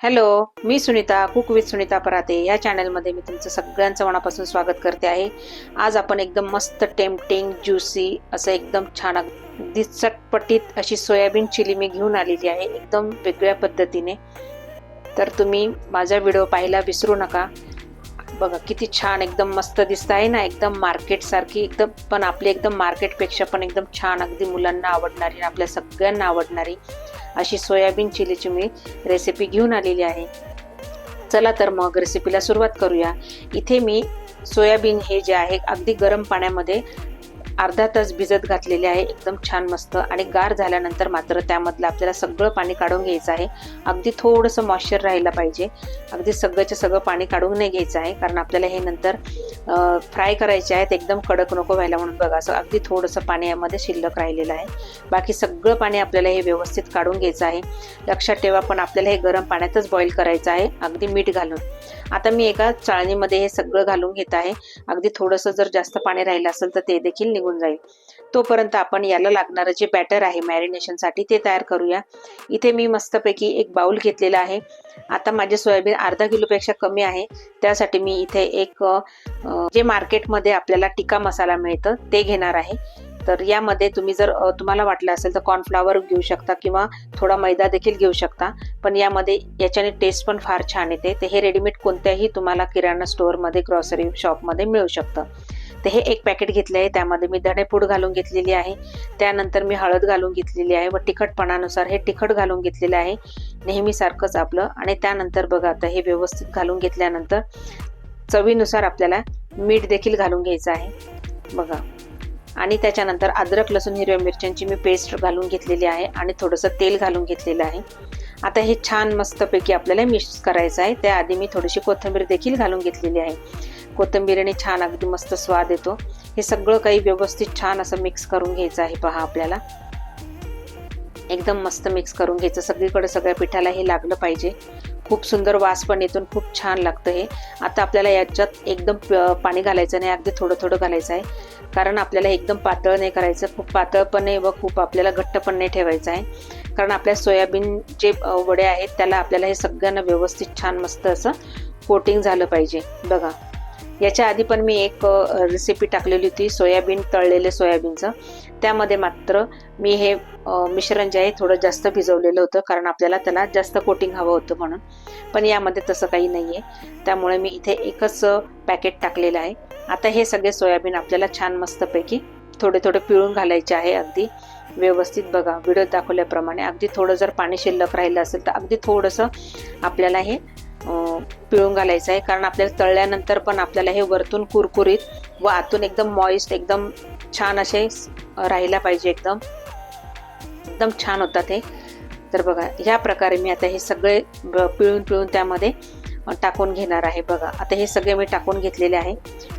Hello मी Sunita cook with Sunita Parate. या चॅनलमध्ये मी तुमचं सगळ्यांचं मनापासून स्वागत करते आहे. आज आपण एकदम मस्त टेम्पटिंग ज्युसी असं एकदम छान अगदी चटपटीत अशी सोयाबीन चिली मी घेऊन आलेली आहे एकदम वेगळ्या पद्धतीने. तर तुम्ही माझा व्हिडिओ पाहायला विसरू नका. बघा किती छान एकदम मस्त दिसत आहे ना एकदम मार्केटसारखी एकदम पण आपली एकदम मार्केटपेक्षा पण एकदम छान अगदी मुलांना आवडणारी आणि आपल्या सगळ्यांना आवडणारी अशी सोयाबीन चिलीची मी रेसिपी घेऊन आलेली आहे. चला तर मग रेसिपीला सुरुवात करूया. इथे मी सोयाबीन हे जे आहे अगदी गरम पाण्यामध्ये अर्धा तास भिजत घातलेले आहे. एकदम छान मस्त आणि गार झाल्यानंतर मात्र त्यामधलं आपल्याला सगळं पाणी काढून घ्यायचं आहे. अगदी थोडंसं मॉइश्चर राहायला पाहिजे. अगदी सगळंच्या सगळं पाणी काढून नाही घ्यायचं आहे. कारण आपल्याला हे नंतर फ्राय करायचे आहेत. एकदम कडक नको व्हायला म्हणून बघा. असं अगदी थोडंसं पाणी यामध्ये शिल्लक राहिलेलं आहे. बाकी सगळं पाणी आपल्याला हे व्यवस्थित काढून घ्यायचं आहे. लक्षात ठेवा पण आपल्याला हे गरम पाण्यातच बॉईल करायचं आहे. अगदी मीठ घालून. आता मी एका चाळणीमध्ये हे सगळं घालून घेत आहे. अगदी थोडंसं जर जास्त पाणी राहिलं असेल तर ते देखील निघून जाईल. तोपर्यंत आपण याला लागणारं जे बॅटर आहे मॅरिनेशनसाठी ते तयार करूया. इथे मी मस्तपैकी एक बाऊल घेतलेला आहे. आता माझे सोयाबीन अर्धा किलोपेक्षा कमी आहे. त्यासाठी मी इथे एक जे मार्केटमध्ये आपल्याला टिक्का मसाला मिळतं ते घेणार आहे. तर यामध्ये तुम्ही जर तुम्हाला वाटलं असेल तर कॉर्नफ्लावर घेऊ शकता किंवा थोडा मैदा देखील घेऊ शकता. पण यामध्ये याच्याने टेस्ट पण फार छान येते. ते हे रेडीमेड कोणत्याही तुम्हाला किराणा स्टोअरमध्ये ग्रॉसरी शॉपमध्ये मिळू शकतं. तर हे एक पॅकेट घेतलं आहे. त्यामध्ये मी धणेपूड घालून घेतलेली आहे. त्यानंतर मी हळद घालून घेतलेली आहे व तिखटपणानुसार हे तिखट घालून घेतलेलं आहे. नेहमीसारखंच आपलं. आणि त्यानंतर बघा आता हे व्यवस्थित घालून घेतल्यानंतर चवीनुसार आपल्याला मीठ देखील घालून घ्यायचं आहे. बघा. आणि त्याच्यानंतर अद्रक लसूण हिरव्या मिरच्यांची मी पेस्ट घालून घेतलेली आहे आणि थोडंसं तेल घालून घेतलेलं आहे. आता हे छान मस्तपैकी आपल्याला मिक्स करायचं आहे. त्याआधी मी थोडीशी कोथिंबीर देखील घालून घेतलेली आहे. कोथिंबीरीने छान अगदी मस्त स्वाद येतो. हे सगळं काही व्यवस्थित छान असं मिक्स करून घ्यायचं आहे पहा आपल्याला. एकदम मस्त मिक्स करून घ्यायचं. सगळीकडे सगळ्या पिठाला हे लागलं पाहिजे. खूप सुंदर वास पण येतो खूप छान लागतं हे. आता आपल्याला याच्यात एकदम पाणी घालायचं नाही अगदी थोडं थोडं घालायचं आहे. कारण आपल्याला एकदम पातळ नाही करायचं खूप पातळ पण नाही व खूप आपल्याला घट्ट पण नाही ठेवायचं आहे. कारण आपल्या सोयाबीन जे वडे आहेत त्याला आपल्याला हे सगळ्यांना व्यवस्थित छान मस्त असं कोटिंग झालं पाहिजे. बघा. याच्या आधी पण मी एक रेसिपी टाकलेली होती सोयाबीन तळलेले सोयाबीनचं. त्यामध्ये मात्र मी हे मिश्रण जे आहे थोडं जास्त भिजवलेलं होतं कारण आपल्याला त्याला जास्त कोटिंग हवं होतं म्हणून. पण यामध्ये तसं काही नाही आहे त्यामुळे मी इथे एकच पॅकेट टाकलेलं आहे. आता हे सगळे सोयाबीन आपल्याला छान मस्तपैकी थोडे थोडे पिळून घालायचे आहे अगदी. व्यवस्थित बघा व्हिडिओ दाखवल्याप्रमाणे. अगदी थोडं जर पाणी शिल्लक राहिलं असेल तर अगदी थोडंसं आपल्याला हे पिळून घालायचं आहे. कारण आपल्याला तळल्यानंतर पण आपल्याला हे वरतून कुरकुरीत व आतून एकदम मॉइस्ट एकदम छान असे राहायला पाहिजे एकदम. एकदम छान होतात हे. तर बघा ह्या प्रकारे मी आता हे सगळे पिळून पिळून त्यामध्ये टाकून घेणार आहे. बघा आता हे सगळे मी टाकून घेतलेले आहे.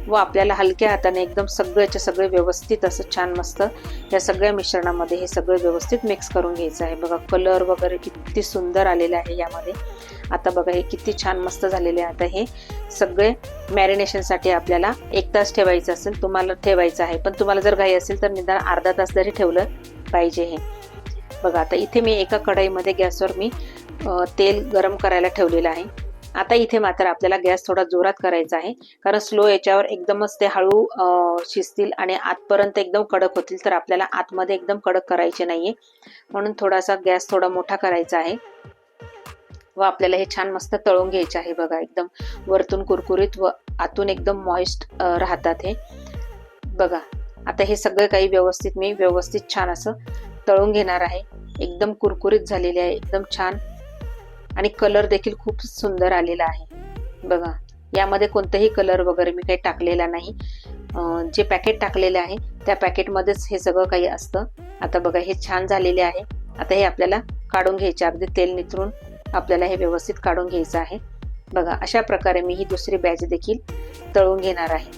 व आपल्याला हलक्या हाताने एकदम सगळ्याचे सगळे व्यवस्थित असं छान मस्त या सगळ्या मिश्रणामध्ये हे सगळं व्यवस्थित मिक्स करून घ्यायचं आहे. बघा कलर वगैरे किती सुंदर आलेले आहे यामध्ये. आता बघा हे किती छान मस्त झालेले आहे. आता हे सगळे मॅरिनेशनसाठी आपल्याला एक तास ठेवायचं असेल तुम्हाला ठेवायचं आहे. पण तुम्हाला जर घाई असेल तर निदान अर्धा तास जरी ठेवलं पाहिजे हे. बघा आता इथे मी एका कढईमध्ये गॅसवर मी तेल गरम करायला ठेवलेलं आहे. आता इथे मात्र आपल्याला गॅस थोडा जोरात करायचा आहे. कारण स्लो याच्यावर एकदमच ते हळू शिजतील आणि आतपर्यंत एकदम कडक होतील. तर आपल्याला आतमध्ये एकदम कडक करायचे नाहीये. म्हणून थोडासा गॅस थोडा मोठा करायचा आहे. व आपल्याला हे छान मस्त तळून घ्यायचे आहे बघा. एकदम वरतून कुरकुरीत व आतून एकदम मॉइस्ट राहतात हे. बघा. आता हे सगळं काही व्यवस्थित मी व्यवस्थित छान असं तळून घेणार आहे. एकदम कुरकुरीत झालेले आहे. एकदम छान आणि कलर देखील खूप सुंदर आलेला आहे. बघा यामध्ये कोणताही कलर वगैरे मी काही टाकलेला नाही. जे पॅकेट टाकलेले आहे त्या पॅकेटमध्येच हे सगळं काही असतं. आता बघा हे छान झालेले आहे. आता हे आपल्याला काढून घ्यायचे. अगदी तेल निथरून आपल्याला हे व्यवस्थित काढून घ्यायचं आहे. बघा अशा प्रकारे मी ही दुसरी बॅच देखील तळून घेणार आहे.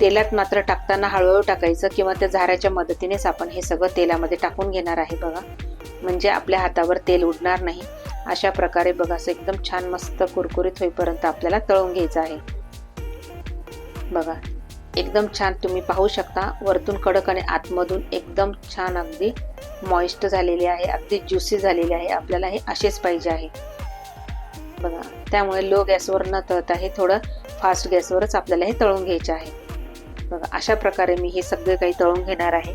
तेलात मात्र टाकताना हळूहळू टाकायचं किंवा त्या झाऱ्याच्या मदतीनेच आपण हे सगळं तेलामध्ये टाकून घेणार आहे बघा. म्हणजे आपल्या हातावर तेल उडणार नाही. अशा प्रकारे बघा असं एकदम छान मस्त कुरकुरीत होईपर्यंत आपल्याला तळून घ्यायचं आहे. बघा एकदम छान तुम्ही पाहू शकता वरतून कडक आणि आतमधून एकदम छान अगदी मॉइस्ट झालेली आहे अगदी ज्युसी झालेली आहे. आपल्याला हे असेच पाहिजे आहे. बघा त्यामुळे लो गॅसवर न तळता हे थोडं फास्ट गॅसवरच आपल्याला हे तळून घ्यायचे आहे. बघा अशा प्रकारे मी हे सगळे काही तळून घेणार आहे.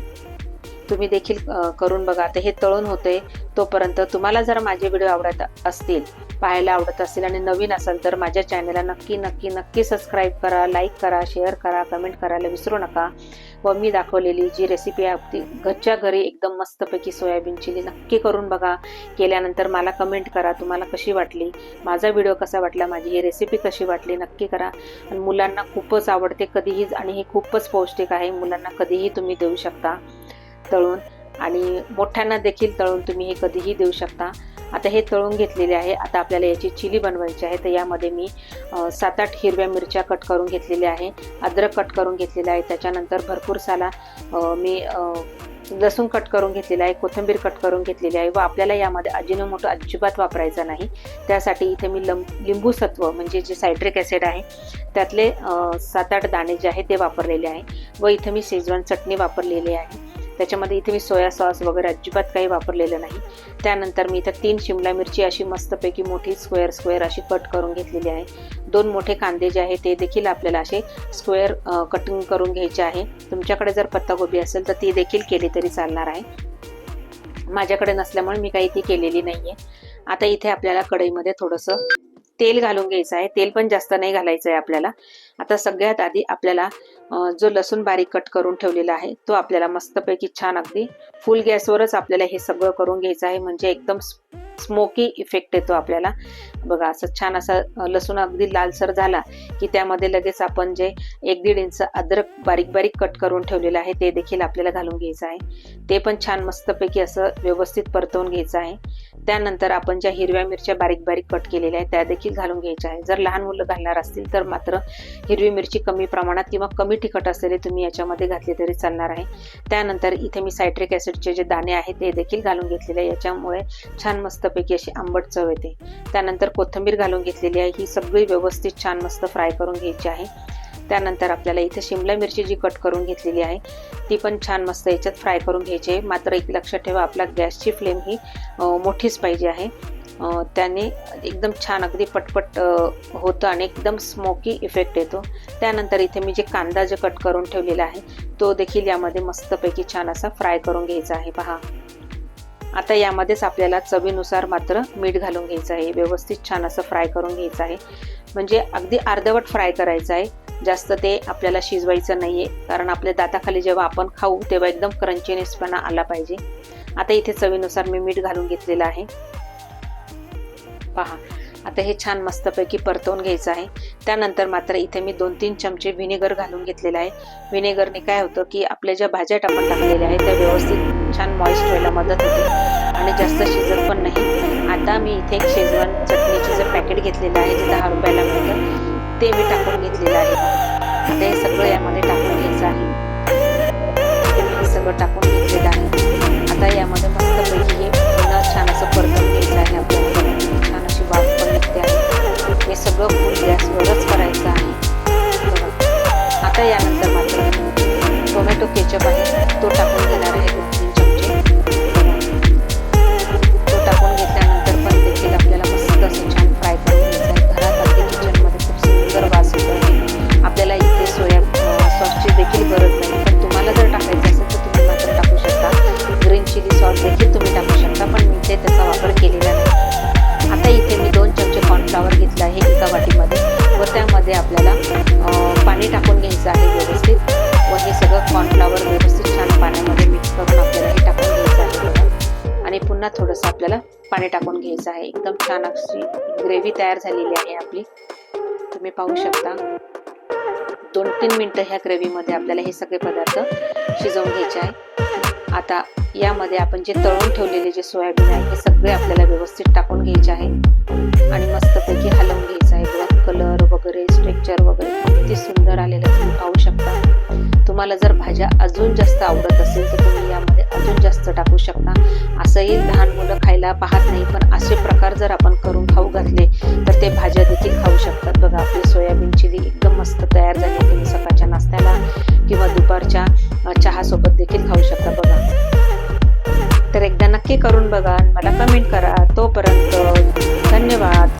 तुम्ही देखील करून बघा. आता हे तळून होते तोपर्यंत तुम्हाला जर माझे व्हिडिओ आवडत असतील पाहायला आवडत असतील आणि नवीन असाल तर माझ्या चॅनलला नक्की नक्की नक्की सबस्क्राईब करा लाईक करा शेअर करा कमेंट करायला विसरू नका. व मी दाखवलेली जी रेसिपी आहे ती घरच्या घरी एकदम मस्तपैकी सोयाबीन चिली नक्की करून बघा. केल्यानंतर मला कमेंट करा तुम्हाला कशी वाटली माझा व्हिडिओ कसा वाटला माझी ही रेसिपी कशी वाटली नक्की करा. आणि मुलांना खूपच आवडते कधीही आणि हे खूपच पौष्टिक आहे मुलांना कधीही तुम्ही देऊ शकता. तळून आणि मोठ्यांना देखील तळून तुम्ही हे कधीही देऊ शकता. आता हे तळून घेतलेले आहे. आता आपल्याला याची चिली बनवायची आहे. तर यामध्ये मी सात आठ हिरव्या मिरच्या कट करून घेतलेल्या आहे. अद्रक कट करून घेतलेलं आहे. त्याच्यानंतर भरपूर साला मी लसूण कट करून घेतलेला आहे. कोथिंबीर कट करून घेतलेली आहे. व आपल्याला यामध्ये अजिनोमोटो अजिबात वापरायचा नाही. त्यासाठी इथे मी लंब लिंबू सत्व म्हणजे जे सायट्रिक ॲसिड आहे त्यातले सात आठ दाणे जे आहे ते वापरलेले आहे. व इथे मी शेजवान चटणी वापरलेली आहे. त्याच्यामध्ये इथे मी सोया सॉस वगैरे अजिबात काही वापरलेलं नाही. त्यानंतर मी इथं तीन शिमला मिरची अशी मस्तपैकी मोठी स्क्वेअर स्क्वेअर अशी कट करून घेतलेली आहे. दोन मोठे कांदे जे आहे ते देखील आपल्याला असे स्क्वेअर कटिंग करून घ्यायचे आहे. तुमच्याकडे जर पत्तागोबी असेल तर ती देखील केली तरी चालणार आहे. माझ्याकडे नसल्यामुळे मी काही ती केलेली नाही आहे आता इथे आपल्याला कढईमध्ये थोडंसं तेल घालून घ्यायचं आहे. तेल पण जास्त नाही घालायचं आहे आपल्याला. आता सगळ्यात आधी आपल्याला जो लसूण बारीक कट करून ठेवलेला आहे तो आपल्याला मस्तपैकी छान अगदी फुल गॅसवरच आपल्याला हे सगळं करून घ्यायचं आहे. म्हणजे एकदम स्मोकी इफेक्ट येतो आपल्याला. बघा असं छान असा लसूण अगदी लालसर झाला की त्यामध्ये लगेच आपण जे एक दीड इंच अद्रक बारीक बारीक कट करून ठेवलेलं आहे ते देखील आपल्याला घालून घ्यायचं आहे. ते पण छान मस्तपैकी असं व्यवस्थित परतवून घ्यायचं आहे. त्यानंतर आपण ज्या हिरव्या मिरच्या बारीक बारीक कट केलेल्या आहेत त्या देखील घालून घ्यायच्या आहे जर लहान मुलं घालणार असतील तर मात्र हिरवी मिरची कमी प्रमाणात किंवा कमी तिखट असलेले तुम्ही याच्यामध्ये घातले तरी चालणार आहे. त्यानंतर इथे मी सायट्रिक ॲसिडचे जे दाणे आहेत ते देखील घालून घेतलेले आहे. याच्यामुळे छान मस्तपैकी अशी आंबट चव येते. त्यानंतर कोथिंबीर घालून घेतलेली आहे. ही सगळी व्यवस्थित छान मस्त फ्राय करून घ्यायची आहे. त्यानंतर आपल्याला इथे शिमला मिरची जी कट करून घेतलेली आहे ती पण छान मस्त याच्यात फ्राय करून घ्यायची आहे. मात्र एक लक्षात ठेवा आपला गॅसची फ्लेम ही मोठीच पाहिजे आहे. त्याने एकदम छान अगदी पटपट होतं आणि एकदम स्मोकी इफेक्ट येतो. त्यानंतर इथे मी जे कांदा जे कट करून ठेवलेला आहे तो देखील यामध्ये मस्तपैकी छान असा फ्राय करून घ्यायचा आहे. पहा. आता यामध्येच आपल्याला चवीनुसार मात्र मीठ घालून घ्यायचं आहे. व्यवस्थित छान असं फ्राय करून घ्यायचं आहे. म्हणजे अगदी अर्धवट फ्राय करायचं आहे. जास्त ते आपल्याला शिजवायचं नाही आहे कारण आपल्या दाताखाली जेव्हा आपण खाऊ तेव्हा एकदम क्रंचीनेसपणा आला पाहिजे. आता इथे चवीनुसार मी मीठ घालून घेतलेलं आहे. पहा. आता हे छान मस्तपैकी परतवून घ्यायचं आहे. त्यानंतर मात्र इथे मी दोन तीन चमचे व्हिनेगर घालून घेतलेलं आहे. व्हिनेगरने काय होतं की आपल्या ज्या भाज्या टाकून टाकलेल्या आहेत त्या व्यवस्थित छान मॉइस्ट व्हायला मदत होते. आणि जास्त शिजत पण नाही. आता मी इथे एक शेजवान चटणीचे जे पॅकेट घेतलेलं आहे जे दहा रुपयाला मिळतं ते मी टाकून घेतलेलं आहे. आता हे सगळं यामध्ये टाकून घ्यायचं आहे. सगळं टाकून घेतलेलं आहे. आता यामध्ये मस्तपैकी पाणी टाकून घ्यायचं आहे. एकदम छान अशी ग्रेव्ही तयार झालेली आहे आपली. तुम्ही पाहू शकता. दोन तीन मिनटं ह्या ग्रेव्हीमध्ये आपल्याला हे सगळे पदार्थ शिजवून घ्यायचे आहे. आता यामध्ये आपण जे तळून ठेवलेले जे सोयाबीन आहे हे सगळे आपल्याला व्यवस्थित टाकून घ्यायचे आहे. आणि मस्तपैकी हलवून घ्यायचं आहे. ब्लॅक कलर वगैरे स्ट्रेक्चर वगैरे. किती सुंदर आलेलं आहे. तुम्ही पाहू तुम्हाला जर भाज्या अजून जास्त आवडत असेल तर तुम्ही यामध्ये अजून जास्त टाकू शकता. असंही लहान मुलं खायला पाहत नाही पण असे प्रकार जर आपण करून खाऊ घातले तर ते भाज्या देखील खाऊ शकतात. बघा आपली सोयाबीन चिली एकदम मस्त तयार झाली तुम्ही सकाळच्या नाश्त्याला किंवा दुपारच्या चहासोबत देखील खाऊ शकता बघा. तर एकदा नक्की करून बघा मला कमेंट करा. तोपर्यंत धन्यवाद.